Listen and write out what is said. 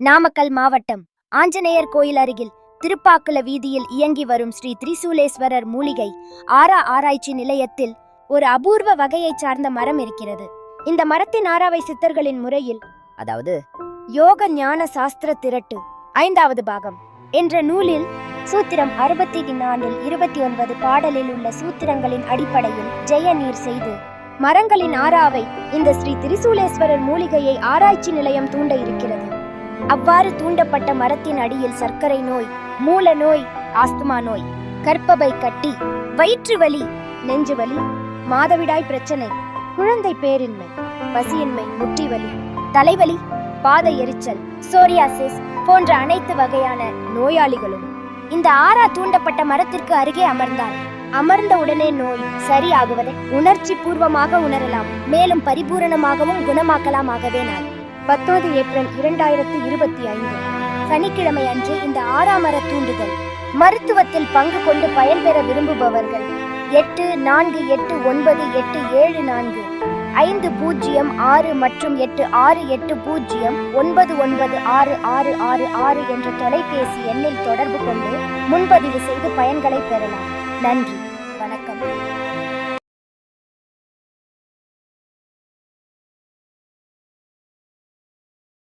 நாமக்கல் மாவட்டம் ஆஞ்சநேயர் கோயில் அருகில் திருப்பாக்குள வீதியில் இயங்கி வரும் ஸ்ரீ திரிசூலேஸ்வரர் மூலிகை ஆரா ஆராய்ச்சி நிலையத்தில் ஒரு அபூர்வ வகையைச் சார்ந்த மரம் இருக்கிறது. இந்த மரத்தின் ஆறாவை சித்தர்களின் முறையில் அதாவது யோக ஞான சாஸ்திர திரட்டு ஐந்தாவது பாகம் என்ற நூலில் சூத்திரம் அறுபத்தி நான்கில் இருபத்தி ஒன்பது பாடலில் உள்ள சூத்திரங்களின் அடிப்படையில் ஜெய நீர் செய்து மரங்களின் ஆறாவை இந்த ஸ்ரீ திரிசூலேஸ்வரர் மூலிகையை ஆராய்ச்சி நிலையம் தூண்ட இருக்கிறது. அவ்வாறு தூண்டப்பட்ட மரத்தின் அடியில் சர்க்கரை நோய் மூல நோய் ஆஸ்துமா நோய் கற்பவை கட்டி வயிற்று வலி நெஞ்சு வலி மாதவிடாய் பிரச்சனை குழந்தை பேரின்மை பசியின்மை முட்டி வலி தலைவலி பாத எரிச்சல் சோரியாசிஸ் போன்ற அனைத்து வகையான நோயாளிகளும் இந்த ஆறா தூண்டப்பட்ட மரத்திற்கு அருகே அமர்ந்தார் அமர்ந்த உடனே நோய் சரியாகுவதை உணர்ச்சி பூர்வமாக உணரலாம் மேலும் பரிபூரணமாகவும் குணமாக்கலாம் ஆகவே நான் பத்தொன்பது ஏப்ரல் இரண்டாயிரத்து இருபத்தி ஐந்து. சனிக்கிழமை அன்று இந்த ஆறாமர தூண்டுதல். மருத்துவத்தில் பங்கு கொண்டு பயன்பெற விரும்புபவர்கள். எட்டு நான்கு எட்டு ஒன்பது எட்டு ஏழு நான்கு. ஐந்து பூஜ்ஜியம் ஆறு மற்றும் எட்டு ஆறு எட்டு பூஜ்ஜியம் ஒன்பது ஒன்பது ஆறு ஆறு ஆறு ஆறு என்ற தொலைபேசி எண்ணில் தொடர்பு கொண்டு முன்பதிவு செய்து பயன்களை பெறலாம். நன்றி. வணக்கம்.